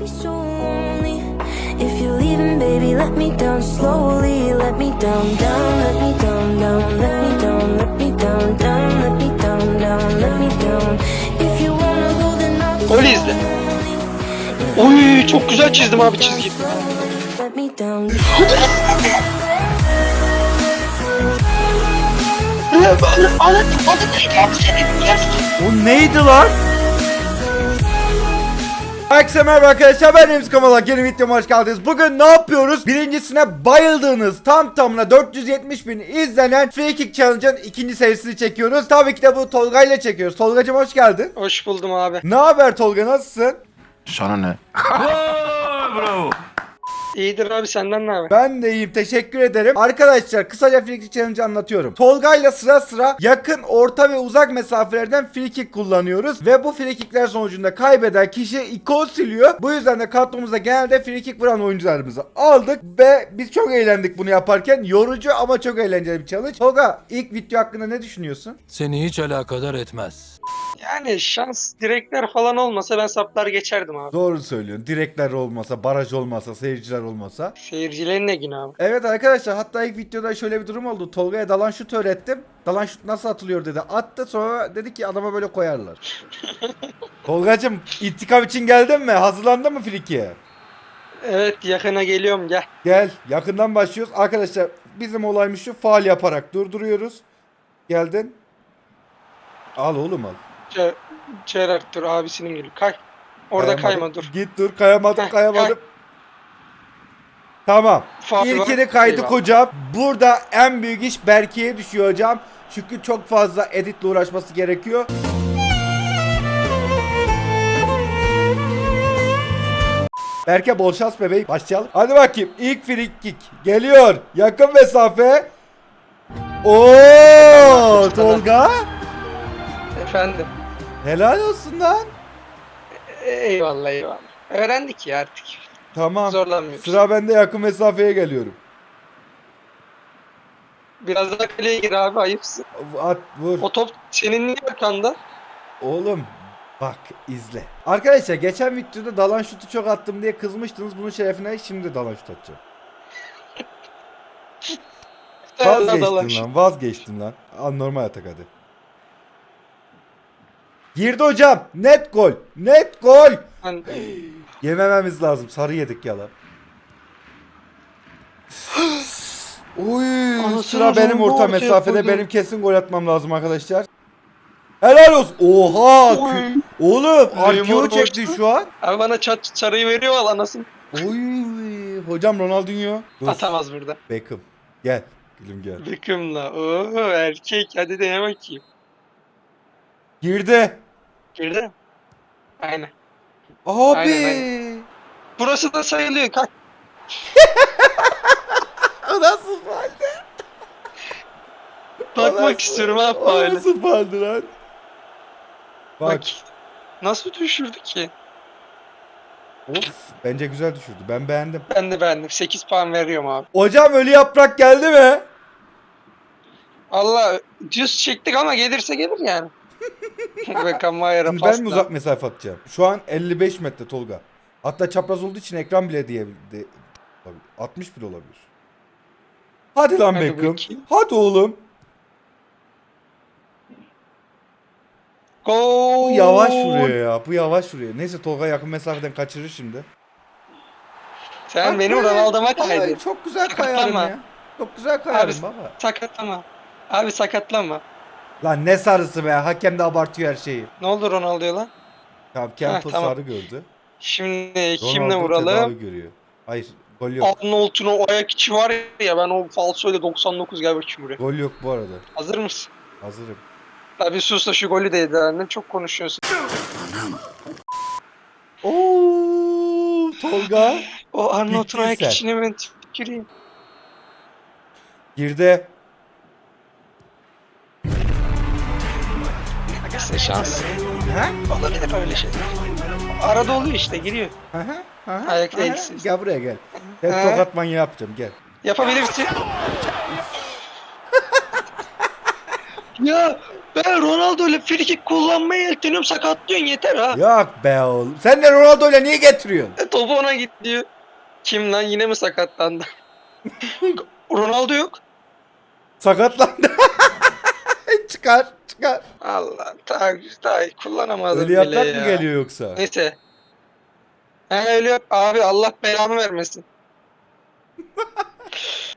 be so lonely. If you're leaving, baby, let me down slowly. Let me down, down, let me down, down, let me down, let me down, down, let me down, down, let me down. If you wanna go, then I'll be Öyle izle. Oy çok güzel çizdim abi çizgi. Let me down. O neydi lan? Herkese merhaba arkadaşlar ben Remzi Kamalak yeni videoma hoş geldiniz. Bugün ne yapıyoruz? Birincisine bayıldığınız tam tamına 470 bin izlenen Free Kick Challenge'ın ikinci serisini çekiyoruz. Tabii ki de bu Tolga ile çekiyoruz. Tolgacım hoş geldin. Hoş buldum abi. Ne haber Tolga nasılsın? Sana ne? İyidir abi senden ne haber? Ben de iyiyim teşekkür ederim. Arkadaşlar kısaca free kick challenge anlatıyorum. Tolga ile sıra sıra yakın, orta ve uzak mesafelerden free kick kullanıyoruz. Ve bu free kickler sonucunda kaybeden kişi ikon siliyor. Bu yüzden de kadromuzda genelde free kick vuran oyuncularımızı aldık. Ve biz çok eğlendik bunu yaparken. Yorucu ama çok eğlenceli bir challenge. Tolga ilk video hakkında ne düşünüyorsun? Seni hiç alakadar etmez. Yani şans direkler falan olmasa ben saplar geçerdim abi. Doğru söylüyorsun. Direkler olmasa, baraj olmasa, seyirciler olmasa. Seyircilerin ne günü abi? Evet arkadaşlar hatta ilk videoda şöyle bir durum oldu. Tolga'ya dalan şut öğrettim. Dalan şut nasıl atılıyor dedi. Attı sonra dedi ki adama böyle koyarlar. Tolgacım intikam için geldin mi? Hazırlandın mı frikiye? Evet yakına geliyorum gel. Gel yakından başlıyoruz. Arkadaşlar bizim olaymış şu faal yaparak durduruyoruz. Geldin. Al oğlum al. Gerard dur abisinin gülü. Kay. Orada Kayamadım. kayma dur. Git dur kayamadım Heh, kayamadım. Tamam. Faul var. İlkini kaydık Eyvallah. hocam. Burada en büyük iş Berke'ye düşüyor hocam. Çünkü çok fazla editle uğraşması gerekiyor. Berke bol şans bebeğim. Başlayalım. Hadi bakayım. İlk free kick geliyor. Yakın mesafe. Oo Tolga. Efendim. Helal olsun lan. Eyvallah eyvallah. Öğrendik ya artık. Tamam. Zorlanmıyoruz. Sıra bende yakın mesafeye geliyorum. Biraz daha kaleye gir abi ayıpsın. At vur. O top senin niye arkanda? Oğlum bak izle. Arkadaşlar geçen videoda dalan şutu çok attım diye kızmıştınız. Bunun şerefine şimdi dalan şut atacağım. Vazgeçtim lan vazgeçtim lan. Al normal atak hadi. Girdi hocam. Net gol. Net gol. Ben- Yemememiz lazım. Sarı yedik yalan. Oy Anasını sıra benim orta mesafede benim kesin gol atmam lazım arkadaşlar. Helal olsun. Oha. Oy. Oğlum RKO çekti şu an. Abi bana çat sarıyı veriyor al anasını. Oy hocam Ronaldinho. Dur. Atamaz burada. Beckham. Gel. Gülüm gel. Beckham'la. Oo erkek hadi dene bakayım. Girdi. Girdi? Aynen. Abi. Aynen, Burası da sayılıyor. Kalk. O nasıl faldı? O Bakmak istiyorum abi O faale. nasıl faldı lan? Bak. Bak. Nasıl düşürdü ki? Of. Bence güzel düşürdü. Ben beğendim. Ben de beğendim. 8 puan veriyorum abi. Hocam ölü yaprak geldi mi? Allah düz çektik ama gelirse gelir yani. Beckham Mayer'a Şimdi ben mi pas. uzak mesafe atacağım? Şu an 55 metre Tolga. Hatta çapraz olduğu için ekran bile diyebildi. 60 bile olabilir. Hadi lan Hadi Beckham. bakayım. Hadi oğlum. Gol. Bu yavaş vuruyor ya. Bu yavaş vuruyor. Neyse Tolga yakın mesafeden kaçırır şimdi. Sen Bak benim be. Ronaldo'ma Ay, kaydın. çok güzel kayarım ya. Çok güzel kayarım Abi- baba. Sakatlama. Abi sakatlama. Lan ne sarısı be. Hakem de abartıyor her şeyi. Ne oldu Ronaldo'ya lan? Tamam Campbell tamam. sarı gördü. Şimdi kimle vuralım? görüyor. Hayır gol yok. Arnold'un o ayak içi var ya ben o falsoyla 99 gel bakayım buraya. Gol yok bu arada. Hazır mısın? Hazırım. Tabi sus da şu golü de yedi annem çok konuşuyorsun. Oo Tolga O Arnold'un Bittin ayak sen. içine ben tüküreyim. girdi. İşte şans. Ha? Olabilir öyle şey. Arada oluyor işte giriyor. Hı hı, Ayak hı. elsiz. Gel buraya gel. Ben Hı. tokat manyağı yapacağım gel. Yapabilirsin. ya Ben Ronaldo ile frikik kullanmaya yelteniyorum sakatlıyorsun yeter ha. Yok be oğlum. Sen de Ronaldo'yla niye getiriyorsun? E, topu ona gidiyor. Kim lan yine mi sakatlandı? Ronaldo yok. Sakatlandı. çıkar çıkar. Allah daha, daha kullanamadım Ölü bile ya. mı geliyor yoksa? Neyse. He öyle yap. Abi Allah belamı vermesin.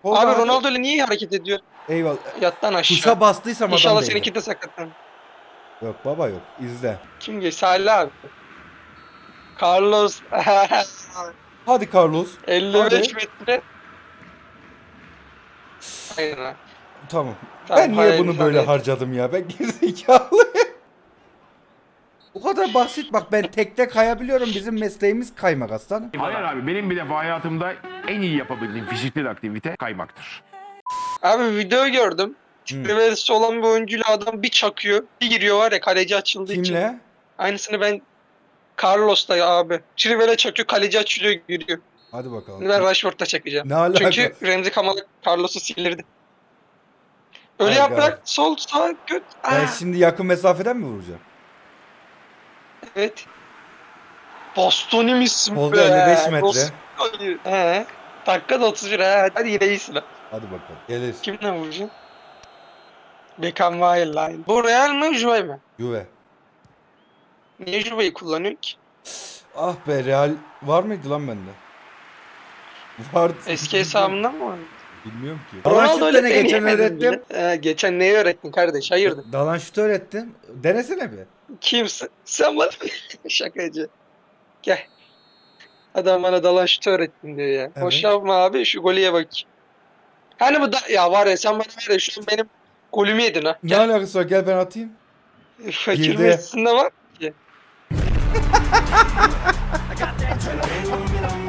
Tolga Abi hadi. Ronaldo ile niye hareket ediyor? Eyvallah. Yattan aşağı. Tuşa bastıysam adam İnşallah değil. seninki de sakatlan. Yok baba yok. İzle. Kim geç? Salih abi. Carlos. Hadi Carlos. 55 metre. Aynen. Tamam. Tamam, ben niye hayır, bunu böyle evet. harcadım ya? Ben gerizekalı. Bu kadar basit bak ben tekte kayabiliyorum. Bizim mesleğimiz kaymak aslanım. Hayır abi benim bir defa hayatımda en iyi yapabildiğim fiziksel aktivite kaymaktır. Abi video gördüm. Triversi olan bir oyuncuyla adam bir çakıyor. Bir giriyor var ya kaleci açıldığı için. Kimle? Aynısını ben Carlos'ta ya abi. Trivela çakıyor kaleci açılıyor giriyor. Hadi bakalım. Ben Rashford'da çakacağım. Ne alaka? Çünkü Remzi Kamal Carlos'u silirdi. Öyle Ay yaprak gayet. sol sağ göt. Ben Ah, şimdi yakın mesafeden mi vuracağım? Evet. Bastoni misin Tolga be? 55 metre. He. Dakika da 31 ha. Hadi yine iyisin ha. Hadi bakalım. Gelir. Kimle vuracaksın? Beckham Wild Bu Real mi Juve mi? Juve. Niye Juve'yi kullanıyorsun ki? Ah be Real var mıydı lan bende? Vardı. Eski hesabından mı var? Bilmiyorum ki. Dalan şut dene geçen öğrettim. He, geçen neyi öğrettin kardeş? Hayırdır? Dalan şut öğrettim. Denesene bir. Kimsin? Sen bana şakacı. Gel. Adam bana dalan şut öğrettin diyor ya. Evet. Boş yapma abi şu golüye bak. Hani bu da ya var ya sen bana var ya şu benim golümü yedin ha. Ne Gel. alakası var? Gel ben atayım. Fakir Girdi. Messi'sinde var ki.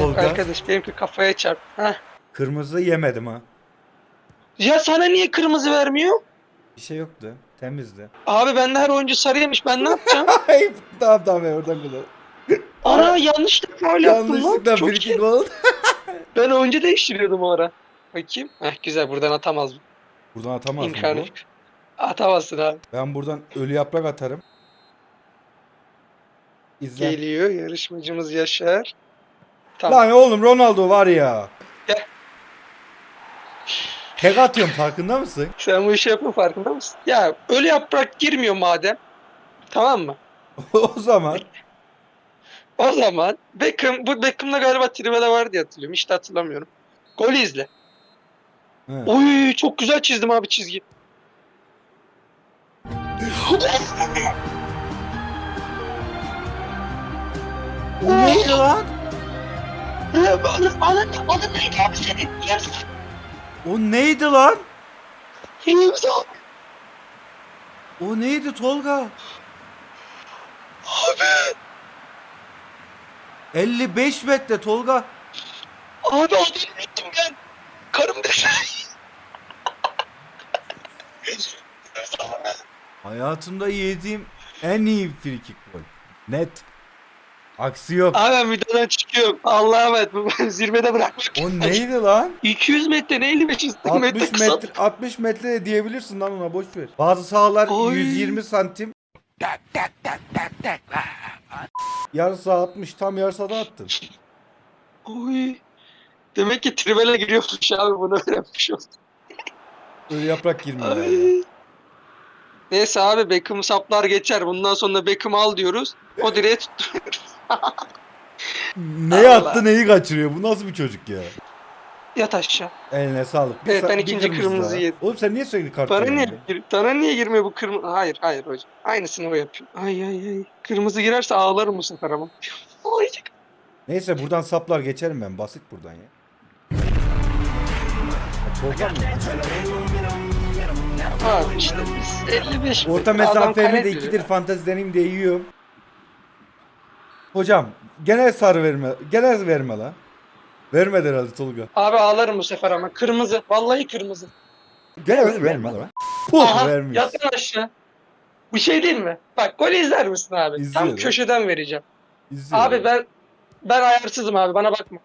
Tolga. arkadaş benimki kafaya çarp. Heh. Kırmızı yemedim ha. Ya sana niye kırmızı vermiyor? Bir şey yoktu. Temizdi. Abi bende her oyuncu sarı yemiş ben ne yapacağım? Ay tamam tamam ben oradan kadar. Ana yanlışlıkla faul yaptım lan. Yanlışlıkla Çok bir iyi. iki gol. Ben oyuncu değiştiriyordum o ara. Bakayım. Heh güzel buradan atamaz. Buradan atamaz mı İmkanı bu? yok. Atamazsın abi. Ben buradan ölü yaprak atarım. İzle. Geliyor yarışmacımız Yaşar. Tamam. Lan oğlum Ronaldo var ya. Gel. Tek atıyorum farkında mısın? Sen bu işi yapma farkında mısın? Ya öyle yaprak girmiyor madem. Tamam mı? o zaman O zaman Beckham, bu Beckham'da galiba Trivela var diye hatırlıyorum. Hiç de hatırlamıyorum. Golü izle. He. Oy çok güzel çizdim abi çizgi. O neydi lan? Alın, alın, alın neydi abi senin? Yarısı. O neydi lan? Yarısı. O neydi Tolga? Abi. 55 metre Tolga. Abi adını unuttum ben. Karım desene. Hayatımda yediğim en iyi frikik gol. Net. Aksi yok. Abi ben videodan çıkıyorum. Allah'a emanet. Zirvede bırakmak. O neydi lan? 200 metre ne 55 metre 60 kısa. metre 60 metre de diyebilirsin lan ona boş ver. Bazı sahalar Oy. 120 santim. Yarı saha 60 tam yarı sahada attın. Oy. Demek ki trivela giriyormuş abi bunu öğrenmiş oldum. Öyle yaprak girmiyor. yani. Neyse abi Beckham saplar geçer. Bundan sonra Beckham al diyoruz. O direğe tutturuyoruz. Neyi Allah. attı neyi kaçırıyor? Bu nasıl bir çocuk ya? Yat aşağı. Eline sağlık. Evet, sa- ben ikinci kırmızı daha. yedim. Oğlum sen niye sürekli kart Bana niye, gir- bana niye girmiyor bu kırmızı? Hayır hayır hocam. Aynısını o yapıyor. Ay ay ay. Kırmızı girerse ağlarım bu sefer ama. Neyse buradan saplar geçerim ben. Basit buradan ya. Tolga mı? Abi işte biz 55 Orta metre, adam mesafemi de ikidir fantezi deneyim de yiyorum. Hocam genel sarı verme. Genel verme lan. Vermedi herhalde Tolga. Abi ağlarım bu sefer ama. Kırmızı. Vallahi kırmızı. Genel verme lan. Puh Aha vermiş. yat lan aşağı. Bir şey değil mi? Bak gol izler misin abi? Tam İzliyorum. köşeden vereceğim. İzliyor. Abi ben ben ayarsızım abi bana bakma.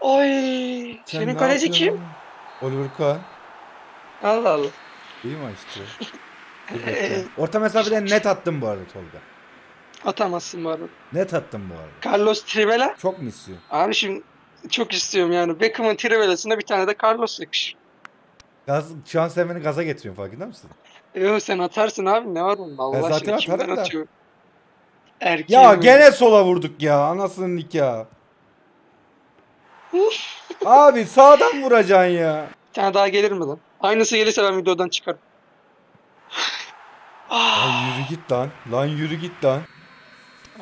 Oy. Sen Senin ne kaleci yapıyorsun kim? Oliver Kahn. Allah Allah. İyi maçtı. Orta mesafeden net attım bu arada Tolga. Atamazsın bu arada. Net attım bu arada. Carlos Trivela. Çok mu istiyorsun? Abi şimdi çok istiyorum yani. Beckham'ın Trivela'sında bir tane de Carlos yakışır. Gaz, şu an sen beni gaza getiriyorsun farkında mısın? Yo sen atarsın abi ne var bunda Allah Ben zaten aşkına kimden atarım da. atıyor? Ya gene sola vurduk ya. Anasının nikahı. Abi sağdan vuracaksın ya. Bir tane daha gelir mi lan? Aynısı gelirse ben videodan çıkarım. Lan yürü git lan. Lan yürü git lan.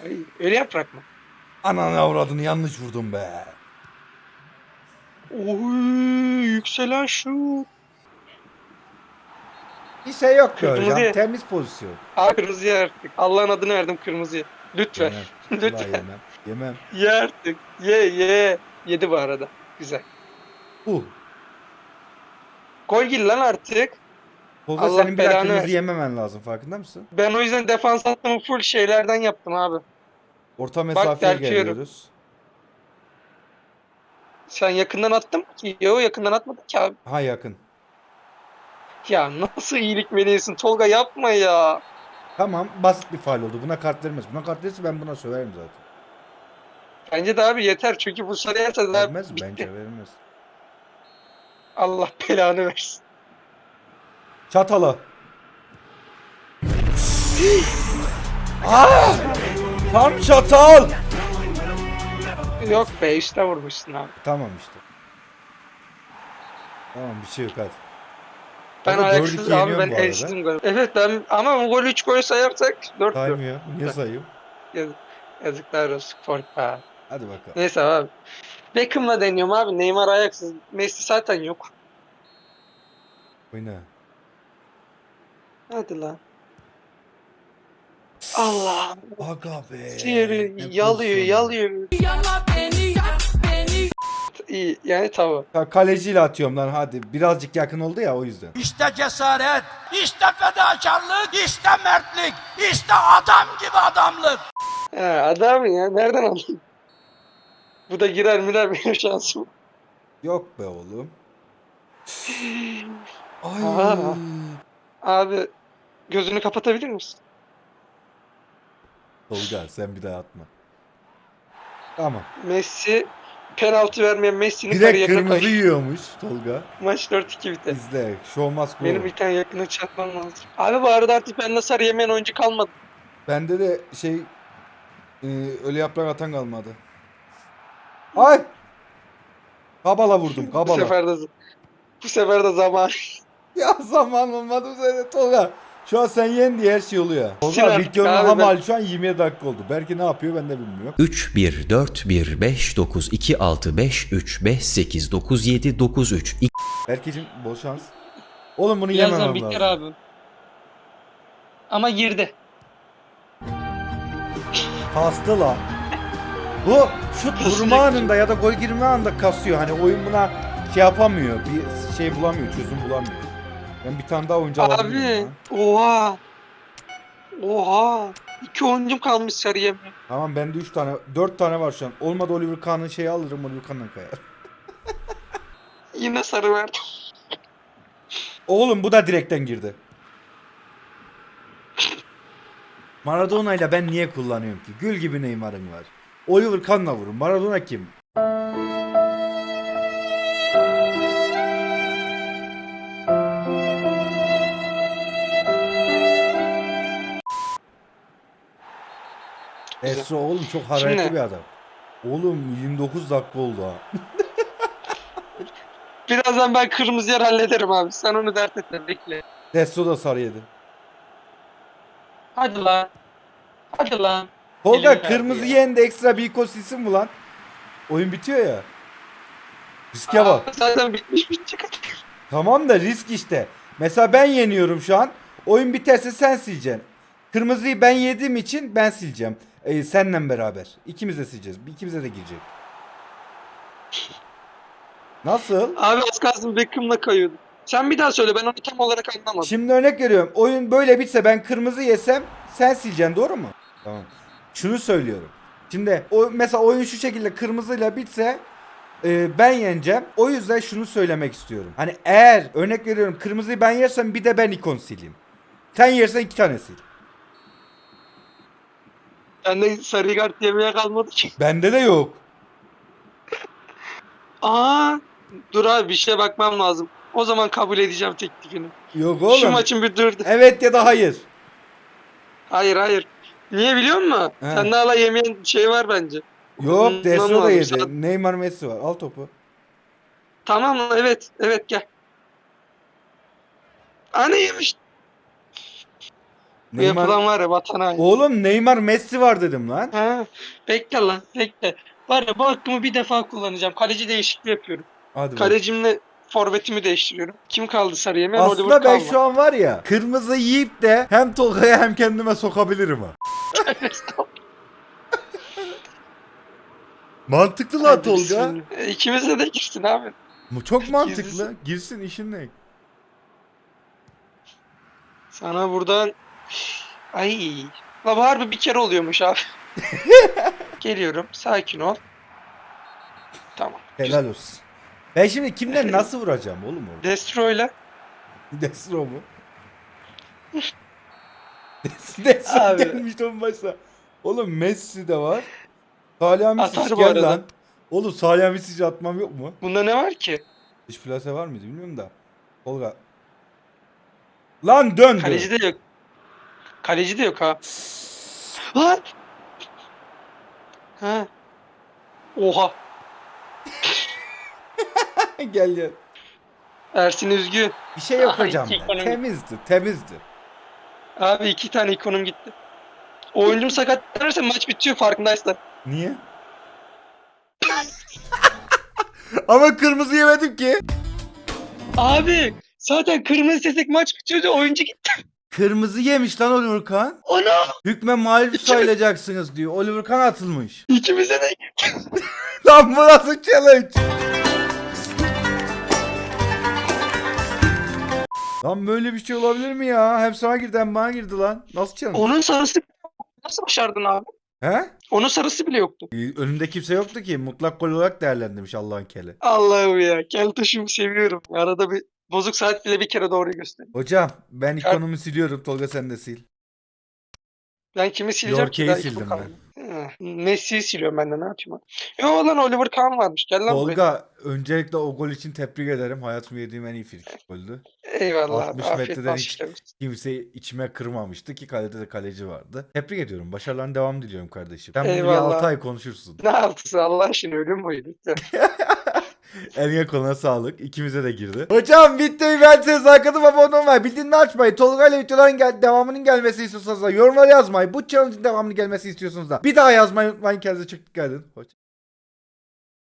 Ay, öyle yaprak mı? Ananı avradını yanlış vurdum be. Oy yükselen şu. Bir şey yok be Kırmızı. hocam. Temiz pozisyon. Abi kırmızıya artık. Allah'ın adını verdim kırmızıya. Lütfen. Yemem. Vallahi Lütfen. yemem. Yemem. Ye artık. Ye ye. Yedi bu arada. Güzel. Uh. Gol gir lan artık. Tolga Allah senin bir belanı versin. yememen lazım farkında mısın? Ben o yüzden defans hattımı full şeylerden yaptım abi. Orta mesafeye delpiyorum. geliyoruz. Sen yakından attın mı ki? Yo yakından atmadın ki abi. Ha yakın. Ya nasıl iyilik meleğisin Tolga yapma ya. Tamam basit bir faal oldu. Buna kart verilmez. Buna kart verirse ben buna söverim zaten. Bence de abi yeter çünkü bu sarı yerse daha Vermez mi? bitti. Bence verilmez. Allah belanı versin. Çatalı. Aa! Tam çatal. Yok be işte vurmuşsun abi. Tamam işte. Tamam bir şey yok hadi. Ben Ama ayaksız 4-2 abi yeniyorum ben bu arada. gol. Evet ben ama bu golü 3 gol sayarsak 4 4. Saymıyor. Niye sayıyor? Yazıklar olsun Forka. Hadi bakalım. Neyse abi. Beckham'la deniyorum abi. Neymar ayaksız. Messi zaten yok. Oyna. Hadi lan. Allah. Aga be. Sıyırıyor, Ne yalıyor, pozisyonu. yalıyor. İyi yani tamam. Ya kaleciyle atıyorum lan hadi. Birazcık yakın oldu ya o yüzden. İşte cesaret, işte fedakarlık, işte mertlik, işte adam gibi adamlık. He adam ya nereden aldın? Bu da girer mirer benim şansım. Yok be oğlum. Ay. Aha. Abi gözünü kapatabilir misin? Tolga sen bir daha atma. Tamam. Messi penaltı vermeyen Messi'nin Direkt kariyerine kırmızı koy. yiyormuş Tolga. Maç 4-2 biter. İzle. Show must go. Benim bir tane yakına çarpmam lazım. Abi bu arada artık bende sarı yemeyen oyuncu kalmadı. Bende de şey e, öyle yaprak atan kalmadı. Ay! Kabala vurdum Bu kabala. sefer de bu sefer de zaman. Ya zaman olmadı üzerine Tolga. Şu an sen yen diye her şey oluyor. Abi ham ben- hali şu an 20 dakika oldu. Belki ne yapıyor ben de bilmiyorum. 3 1 4 1 5 9 2 6 5 3 5 8 9 7 9 3 2 Berke'cim bol şans. Oğlum bunu Birazdan yememem biter lazım. abi. Ama girdi. Kastı la. Bu şut vurma anında ya da gol girme anında kasıyor. Hani oyun buna şey yapamıyor. Bir şey bulamıyor, çözüm bulamıyor. Ben bir tane daha oyuncu alabilirim. Abi ha. oha. Oha. İki oyuncum kalmış sarı yemeyen. Tamam bende 3 tane, 4 tane var şu an. Olmadı Oliver Kahn'ın şeyi alırım Oliver Kahn'dan kayar. Yine sarı verdim. Oğlum bu da direkten girdi. Maradona ile ben niye kullanıyorum ki? Gül gibi Neymar'ım var. Oliver Kahn'la vurun. Maradona kim? Esra oğlum çok hararetli Şimdi- bir adam. Oğlum 29 dakika oldu ha. Birazdan ben kırmızı yer hallederim abi. Sen onu dert etme bekle. Destro da sarı yedi. Hadi lan. Hadi lan. Tolga kırmızı yeğen de ekstra bir ekosistem mi lan? Oyun bitiyor ya. Riske bak. Zaten bitmiş bitecek. Tamam da risk işte. Mesela ben yeniyorum şu an. Oyun biterse sen sileceksin. Kırmızıyı ben yediğim için ben sileceğim. Ee, seninle beraber. İkimiz de sileceğiz. İkimize de girecek. Nasıl? Abi az kalsın Beckham'la kayıyordu. Sen bir daha söyle ben onu tam olarak anlamadım. Şimdi örnek veriyorum. Oyun böyle bitse ben kırmızı yesem sen sileceksin doğru mu? Tamam. Şunu söylüyorum. Şimdi o mesela oyun şu şekilde kırmızıyla bitse e, ben yeneceğim. O yüzden şunu söylemek istiyorum. Hani eğer örnek veriyorum kırmızıyı ben yersem bir de ben ikon sileyim. Sen yersen iki tane sil. Bende sarı kart yemeye kalmadı ki. Bende de yok. Aa, dur abi bir şeye bakmam lazım. O zaman kabul edeceğim teklifini. Yok Şu oğlum. maçın bir durdu. Evet ya da hayır. Hayır hayır. Niye biliyor musun? He. Sende hala yemeyen şey var bence. Yok Bundan da yedi. Saat- Neymar Messi var. Al topu. Tamam evet. Evet gel. Anne yemiş. Bu Neymar... yapılan var ya vatan haini. Oğlum Neymar Messi var dedim lan. Ha, bekle lan bekle. Var ya bu hakkımı bir defa kullanacağım. Kaleci değişikliği yapıyorum. Hadi bak. Kalecimle forvetimi değiştiriyorum. Kim kaldı sarı yemeyen? Aslında Oliver ben şu an var ya kırmızı yiyip de hem Tolga'ya hem kendime sokabilirim ha. Mantıklı lan Tolga. E, İkimize de girsin abi. Bu çok mantıklı. Girsin işin ne? Sana buradan... Ay. La bu harbi bir kere oluyormuş abi. Geliyorum. Sakin ol. Tamam. Helal olsun. Ben şimdi kimden nasıl vuracağım oğlum o? Destroy'la. Destro mu? Des- Destro Abi. gelmiş onun başına. Oğlum Messi de var. Salihamidzic Atar bu gel arada. lan. Oğlum Salihamidzic atmam yok mu? Bunda ne var ki? Hiç plase var mıydı bilmiyorum da. Tolga. Lan döndü. Kaleci de yok. Kaleci de yok ha. Lan! Ha. Oha. gel gel. Ersin Üzgün. Bir şey yok hocam. iki be. ekonomi. Temizdi, temizdi. Abi iki tane ikonum gitti. Oyuncum sakatlanırsa maç bitiyor farkındaysan. Niye? Ama kırmızı yemedim ki. Abi zaten kırmızı sesek maç bitiyordu oyuncu gitti. Kırmızı yemiş lan Oliver Kahn. Ana! Hükmen mağlup sayılacaksınız diyor. Oliver Kahn atılmış. İkimize de Lan bu nasıl challenge? Lan böyle bir şey olabilir mi ya? Hem sana girdi hem bana girdi lan. Nasıl challenge? Onun sarısı nasıl başardın abi? He? Onun sarısı bile yoktu. Ee, Önünde kimse yoktu ki. Mutlak gol olarak değerlendirmiş Allah'ın keli. Allah'ım ya. Keltoş'umu seviyorum. Arada bir bozuk saat bile bir kere doğruyu göster. Hocam ben Kar- ikonumu siliyorum. Tolga sen de sil. Ben kimi sileceğim ki? Yorke'yi Daha sildim kalmadı. Ha, Messi'yi siliyorum ben de ne yapayım. Yo lan Oliver Kahn varmış. Gel lan buraya. Tolga öncelikle o gol için tebrik ederim. Hayatımda yediğim en iyi frikik goldü. Eyvallah 60 abi. Afiyet metreden olsun. hiç-. Kimse içime kırmamıştı ki kalede de kaleci vardı. Tebrik ediyorum. Başarıların devam diliyorum kardeşim. Sen bunu bir Eyvallah. 6 ay konuşursun. Ne altısı Allah aşkına ölüm lütfen. Eline koluna sağlık. İkimize de girdi. Hocam bitti. Ben size sakatım abone olmayı. Bildirimleri açmayı. Tolga ile videoların gel devamının gelmesi istiyorsanız da yorumlara yazmayı. Bu challenge'ın devamının gelmesi istiyorsanız da bir daha yazmayı unutmayın. Kendinize çok dikkat edin.